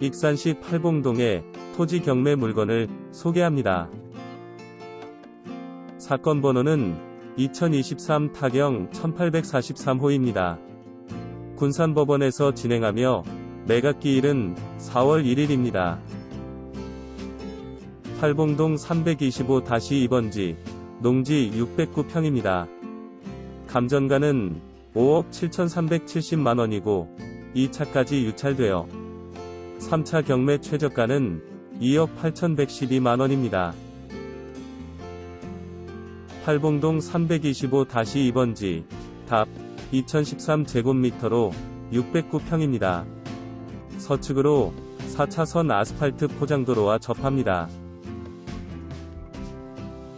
익산시 팔봉동의 토지 경매 물건을 소개합니다. 사건 번호는 2023 타경 1843호입니다. 군산법원에서 진행하며 매각기일은 4월 1일입니다. 팔봉동 325-2번지, 농지 609평입니다. 감전가는 5억 7,370만원이고, 2차까지 유찰되어 3차 경매 최저가는 2억 8,112만원입니다. 팔봉동 325-2번지, 답, 2013 제곱미터로 609평입니다. 서측으로 4차선 아스팔트 포장도로와 접합니다.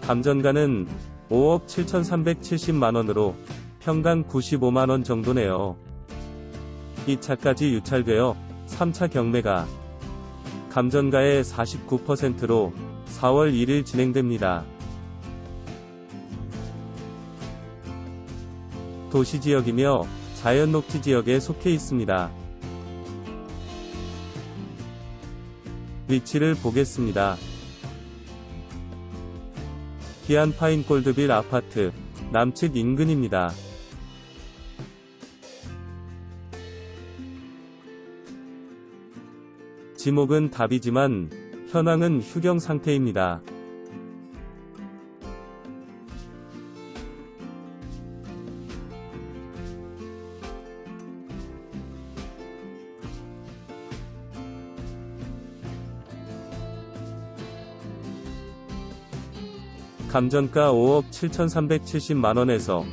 감전가는 5억 7,370만원으로 평당 95만원 정도네요. 2차까지 유찰되어 3차 경매가 감전가의 49%로 4월 1일 진행됩니다. 도시지역이며 자연녹지 지역에 속해 있습니다. 위치를 보겠습니다. 기안 파인 골드빌 아파트 남측 인근입니다. 지목은 답이지만 현황은 휴경 상태입니다. 감전가 5억 7,370만원에서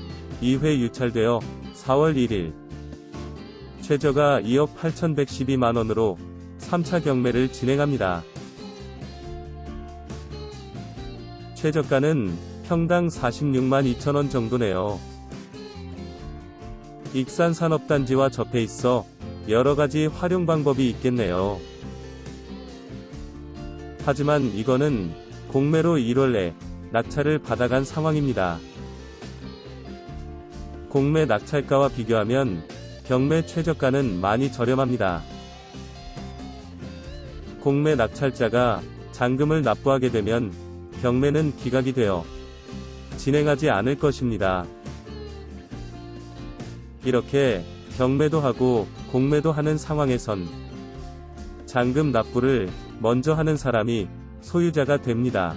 2회 유찰되어 4월 1일 최저가 2억 8,112만원으로 3차 경매를 진행합니다. 최저가는 평당 46만 2천원 정도네요. 익산 산업단지와 접해 있어 여러가지 활용 방법이 있겠네요. 하지만 이거는 공매로 1월 내 낙찰을 받아간 상황입니다. 공매 낙찰가와 비교하면 경매 최저가는 많이 저렴합니다. 공매 낙찰자가 잔금을 납부하게 되면 경매는 기각이 되어 진행하지 않을 것입니다. 이렇게 경매도 하고 공매도 하는 상황에선 잔금 납부를 먼저 하는 사람이 소유자가 됩니다.